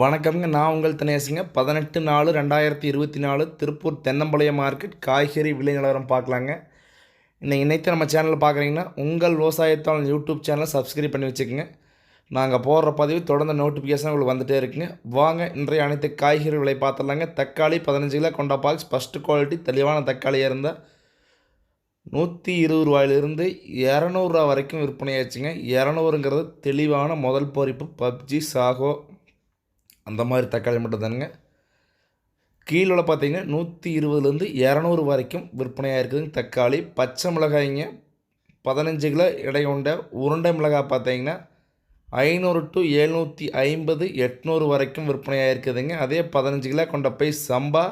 வணக்கம்ங்க. நான் உங்கள் தினேசுங்க. பதினெட்டு நாலு ரெண்டாயிரத்தி இருபத்தி நாலு திருப்பூர் தென்னம்பாளையம் மார்க்கெட் காய்கறி விலை நிலவரம் பார்க்கலாங்க. இன்னைக்கு இணைத்து நம்ம சேனலில் பார்க்குறீங்கன்னா உங்கள் விவசாயத்தாளன் யூடியூப் சேனலை சப்ஸ்கிரைப் பண்ணி வச்சுக்கோங்க. நாங்கள் போடுற பதிவு தொடர்ந்து நோட்டிஃபிகேஷன் உங்களுக்கு வந்துகிட்டே இருக்குங்க. வாங்க இன்றைய அனைத்து காய்கறி விலை பார்த்துடலாங்க. தக்காளி பதினஞ்சு கிலோ கொண்ட பாக்ஸ் ஃபஸ்ட்டு குவாலிட்டி தெளிவான தக்காளியாக இருந்தால் நூற்றி இருபது ரூபாயிலிருந்து இரநூறுவா வரைக்கும் விற்பனையாச்சுங்க. இரநூறுங்கிறது தெளிவான முதல் பொறிப்பு பப்ஜி சாகோ அந்த மாதிரி தக்காளி மட்டும் தானுங்க. கீழே பார்த்தீங்கன்னா நூற்றி இருபதுலேருந்து இரநூறு வரைக்கும் விற்பனையாக இருக்குதுங்க தக்காளி. பச்சை மிளகாய்ங்க பதினஞ்சு கிலோ எடை கொண்ட உருண்டை மிளகாய் பார்த்தீங்கன்னா ஐநூறு டு எழுநூற்றி ஐம்பது எட்நூறு வரைக்கும் விற்பனையாக இருக்குதுங்க. அதே பதினஞ்சு கிலோ கொண்ட போய் சம்பா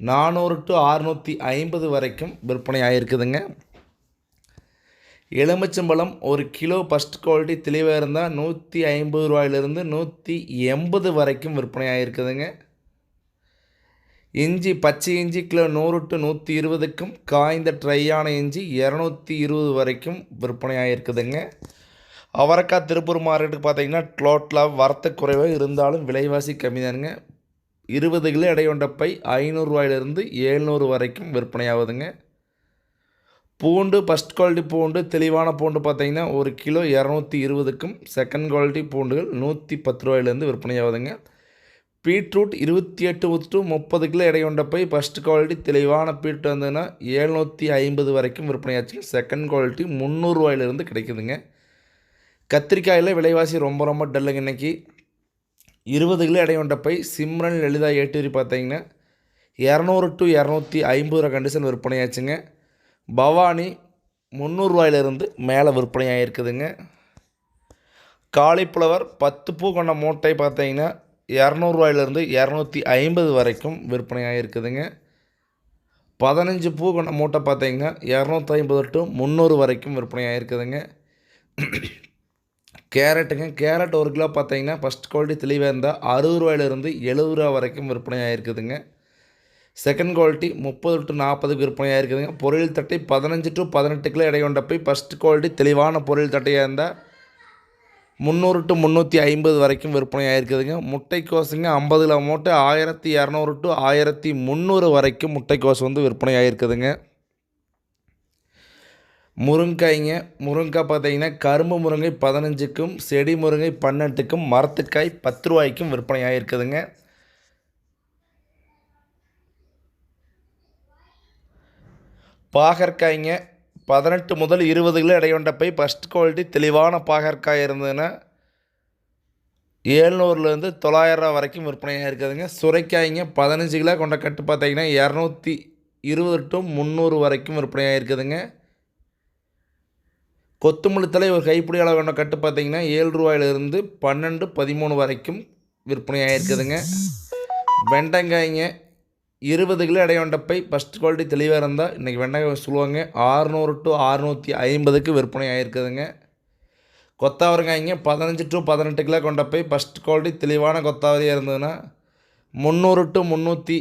நானூறு டு அறுநூற்றி ஐம்பது வரைக்கும் விற்பனை ஆகிருக்குதுங்க எலுமிச்சம்பழம் ஒரு கிலோ ஃபஸ்ட் குவாலிட்டி தெளிவாக இருந்தால் நூற்றி ஐம்பது ரூபாயிலிருந்து நூற்றி எண்பது வரைக்கும் விற்பனை ஆகிருக்குதுங்க இஞ்சி பச்சை இஞ்சி கிலோ நூறு டு நூற்றி இருபதுக்கும் காய்ந்த ட்ரையான இஞ்சி இரநூத்தி இருபது வரைக்கும் விற்பனை ஆகிருக்குதுங்க அவரைக்காய் திருப்பூர் மார்க்கெட்டுக்கு பார்த்தீங்கன்னா டோட்டலாக வரத்து குறைவாக இருந்தாலும் விலைவாசி கம்மி தானுங்க இருபது கிலோ எடை கொண்ட பை ஐநூறுரூவாயிலிருந்து ஏழ்நூறு வரைக்கும் விற்பனை ஆகுதுங்க பூண்டு ஃபஸ்ட் குவாலிட்டி பூண்டு தெளிவான பூண்டு பார்த்தீங்கன்னா ஒரு கிலோ இரநூத்தி இருபதுக்கும் செகண்ட் குவாலிட்டி பூண்டுகள் நூற்றி பத்து ரூபாயிலேருந்து விற்பனை ஆகுதுங்க பீட்ரூட் இருபத்தி எட்டு டு முப்பது கிலோ எடை கொண்ட போய் ஃபஸ்ட் குவாலிட்டி தெளிவான பீட்ரூட் வந்ததுன்னா ஏழ்நூற்றி ஐம்பது வரைக்கும் விற்பனையாச்சுங்க செகண்ட் குவாலிட்டி முந்நூறுரூவாயிலிருந்து கிடைக்குதுங்க. கத்திரிக்காயில் விலைவாசி ரொம்ப ரொம்ப டல்லுங்க இன்றைக்கி இருபது கிலோ எடை கொண்ட பை சிம்ரன் லலிதா ஏட்டுரி பார்த்தீங்கன்னா இரநூறு டு இரநூத்தி ஐம்பது ரூபா கண்டிஷன் விற்பனையாச்சுங்க. பவானி முந்நூறுரூவாயிலிருந்து மேலே விற்பனையாக இருக்குதுங்க காலிஃப்ளவர் பத்து பூ கொண்ட மூட்டை பார்த்தீங்கன்னா இரநூறுவாயிலிருந்து இரநூத்தி ஐம்பது வரைக்கும் விற்பனையாக இருக்குதுங்க பதினஞ்சு பூ கொண்ட மூட்டை பார்த்தீங்கன்னா இரநூத்தி ஐம்பது டு முந்நூறு வரைக்கும் விற்பனையாக இருக்குதுங்க கேரட்டுங்க கேரட் ஒரு கிலோ பார்த்தீங்கன்னா ஃபஸ்ட் குவாலிட்டி தெளிவாக இருந்தால் அறுபது ரூபாயிலிருந்து எழுபது ரூபா வரைக்கும் விற்பனையாக இருக்குதுங்க செகண்ட் குவாலிட்டி முப்பது டு நாற்பதுக்கு விற்பனையாக இருக்குதுங்க. பொருள் தட்டை பதினஞ்சு டு பதினெட்டு கிலோ எடை கொண்ட போய் ஃபஸ்ட் குவாலிட்டி தெளிவான பொருள் தட்டையாக இருந்தால் முந்நூறு டு முந்நூற்றி ஐம்பது வரைக்கும் விற்பனையாக இருக்குதுங்க. முட்டைக்கோசுங்க ஐம்பது கிலோ மூட்டை ஆயிரத்தி இரநூறு டு ஆயிரத்தி முந்நூறு வரைக்கும் முட்டைக்கோஸ் வந்து விற்பனையாக இருக்குதுங்க. முருங்காய்ங்க முருங்காய் பார்த்தீங்கன்னா கரும்பு முருங்கை பதினஞ்சுக்கும் செடி முருங்கை பன்னெண்டுக்கும் மரத்துக்காய் பத்து ரூபாய்க்கும் விற்பனையாக இருக்குதுங்க. பாகற்காய்ங்க. பதினெட்டு முதல் இருபது கிலோ எடை கொண்ட போய் ஃபஸ்ட் குவாலிட்டி தெளிவான பாகற்காய் இருந்ததுன்னா ஏழ்நூறுலேருந்து தொள்ளாயிரரூவா வரைக்கும் விற்பனையாக இருக்குதுங்க. சுரைக்காய்ங்க பதினஞ்சு கிலோ கொண்ட கட்டு பார்த்தீங்கன்னா இரநூத்தி இருபது டு முந்நூறு வரைக்கும் விற்பனையாக இருக்குதுங்க. கொத்துமல்லி தலை ஒரு கைப்பிடி அளவு கொண்ட கட்டு பார்த்தீங்கன்னா ஏழு ரூபாயிலிருந்து பன்னெண்டு பதிமூணு வரைக்கும் விற்பனையாக இருக்குதுங்க. வெண்டங்காய்ங்க இருபது கிலோ எடை கொண்ட பை ஃபஸ்ட் குவாலிட்டி தெளிவாக இருந்தால் இன்றைக்கி வெண்டைக்காய் சொல்லுவாங்க ஆறுநூறு டு அறுநூற்றி ஐம்பதுக்கு விற்பனை ஆகிருக்குதுங்க கொத்தாவரங்காய்ங்க பதினஞ்சு டு பதினெட்டு கிலோ கொண்ட பை ஃபஸ்ட் குவாலிட்டி தெளிவான கொத்தாவரியாக இருந்ததுன்னா முந்நூறு டு முந்நூற்றி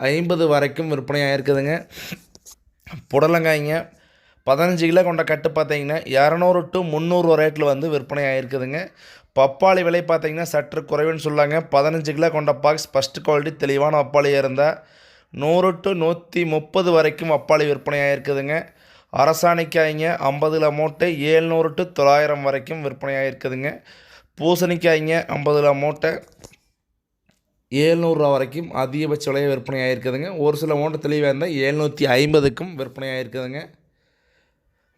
ஐம்பது வரைக்கும் விற்பனை ஆகிருக்குதுங்க புடலங்காய்ங்க பதினஞ்சு கிலோ கொண்ட கட்டு பார்த்தீங்கன்னா இரநூறு டு முந்நூறு ரேட்டில் வந்து விற்பனை ஆகிருக்குதுங்க பப்பாளி விலை பார்த்தீங்கன்னா சற்று குறைவுன்னு சொல்லாங்க. பதினஞ்சு கிலோ கொண்ட பாக்ஸ் ஃபஸ்ட்டு குவாலிட்டி தெளிவான பப்பாளியாக இருந்தால் நூறு டு நூற்றி முப்பது வரைக்கும் பப்பாளி விற்பனை ஆகிருக்குதுங்க அரசாணிக்காய்ங்க ஐம்பது கிலோ மூட்டை ஏழ்நூறு டு தொள்ளாயிரம் வரைக்கும் விற்பனை ஆகிருக்குதுங்க பூசணிக்காய்ங்க ஐம்பது கிலோ மூட்டை ஏழ்நூறுரூவா வரைக்கும் அதிகபட்ச விலையை விற்பனை ஆகிருக்குதுங்க ஒரு சில மூட்டை தெளிவாக இருந்தால் ஏழ்நூற்றி ஐம்பதுக்கும் விற்பனையாக இருக்குதுங்க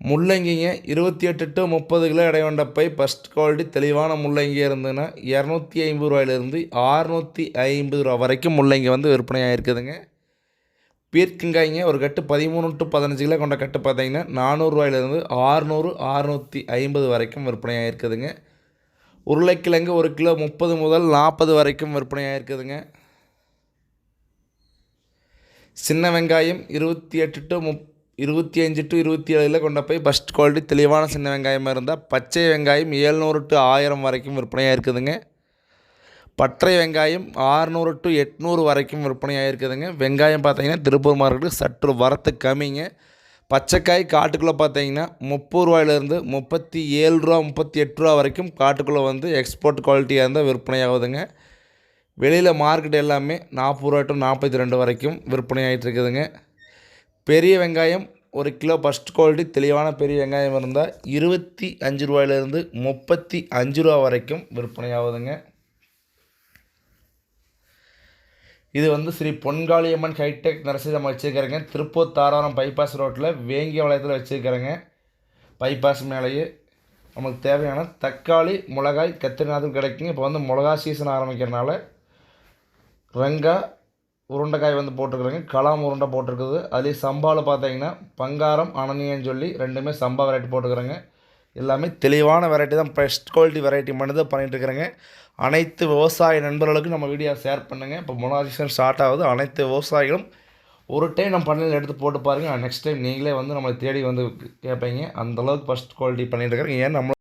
முள்ளங்கிங்க இருபத்தி எட்டு டு முப்பது கிலோ எடை கொண்ட பை ஃபஸ்ட் குவாலிட்டி தெளிவான முள்ளங்கி இருந்ததுன்னா இரநூத்தி ஐம்பது ரூபாயிலிருந்து ஆறுநூற்றி ஐம்பது ரூபா வரைக்கும் முள்ளங்கி வந்து விற்பனையாக இருக்குதுங்க பீர்க்கங்காய்ங்க ஒரு கட்டு பதிமூணு டு பதினஞ்சு கிலோ கொண்ட கட்டு பார்த்தீங்கன்னா நானூறுரூவாயிலிருந்து ஆறுநூறு அறுநூற்றி ஐம்பது வரைக்கும் விற்பனையாக இருக்குதுங்க உருளைக்கிழங்கு ஒரு கிலோ முப்பது முதல் நாற்பது வரைக்கும் விற்பனையாக இருக்குதுங்க சின்ன வெங்காயம் இருபத்தி எட்டு டு முப் இருபத்தி அஞ்சு டு இருபத்தி ஏழில் கொண்ட போய் ஃபஸ்ட் குவாலிட்டி தெளிவான சின்ன வெங்காயமாக இருந்தால் பச்சை வெங்காயம் ஏழ்நூறு டு ஆயிரம் வரைக்கும் விற்பனையாக இருக்குதுங்க. பற்றை வெங்காயம் ஆறுநூறு டு எட்நூறு வரைக்கும் விற்பனையாக இருக்குதுங்க. வெங்காயம் பார்த்தீங்கன்னா திருப்பூர் மார்க்கெட்டுக்கு சற்று வரத்து கம்மிங்க. பச்சைக்காய் காட்டுக்குள்ளே பார்த்தீங்கன்னா முப்பது ரூபாயிலேருந்து முப்பத்தி ஏழு ரூபா முப்பத்தி எட்டு ரூபா வரைக்கும் காட்டுக்குள்ளே வந்து எக்ஸ்போர்ட் குவாலிட்டியாக இருந்தால் விற்பனையாகுதுங்க. வெளியில் மார்க்கெட் எல்லாமே நாற்பது ரூபா டு நாற்பத்தி ரெண்டு வரைக்கும் விற்பனை ஆகிட்டு இருக்குதுங்க. பெரிய வெங்காயம் ஒரு கிலோ ஃபஸ்ட் குவாலிட்டி தெளிவான பெரிய வெங்காயம் இருந்தால் இருபத்தி அஞ்சு ரூபாயிலேருந்து முப்பத்தி அஞ்சு ரூபா வரைக்கும் விற்பனை ஆகுதுங்க இது வந்து Sri Ponkaliamman hi tech nursery வச்சுருக்கிறேங்க Tiruppur தாராரம் bypass ரோட்டில் வேங்கிய வளையத்தில் வச்சுருக்கிறேங்க பைபாஸ் மேலேயே நமக்கு தேவையான தக்காளி மிளகாய் கத்திரிநாதும் கிடைக்குங்க. இப்போ வந்து மிளகா சீசன் ஆரம்பிக்கிறனால ரெங்கா உருண்டைக்காய் வந்து போட்டிருக்குறேங்க. கலாம் உருண்டை போட்டிருக்குது. அதுலேயும் சம்பாவில் பார்த்தீங்கன்னா பங்காரம் அனனியன்னு சொல்லி ரெண்டுமே சம்பா வெரைட்டி போட்டுக்கிறேங்க. எல்லாமே தெளிவான வெரைட்டி தான் பெஸ்ட் குவாலிட்டி வெரைட்டி மட்டும் தான் பண்ணிகிட்டு இருக்கிறேங்க. அனைத்து விவசாய நண்பர்களுக்கும் நம்ம வீடியோ ஷேர் பண்ணுங்கள் இப்போ மிளகா சீசன் ஸ்டார்ட் ஆகுது. அனைத்து விவசாயிகளும் ஒரு டைம் நம்ம பண்ணையில் எடுத்து போட்டு பாருங்கள் நெக்ஸ்ட் டைம் நீங்களே வந்து நம்மளை தேடி வந்து கேட்பீங்க அந்தளவுக்கு ஃபஸ்ட் குவாலிட்டி பண்ணிட்டு இருக்கிறேங்க. ஏன் நம்ம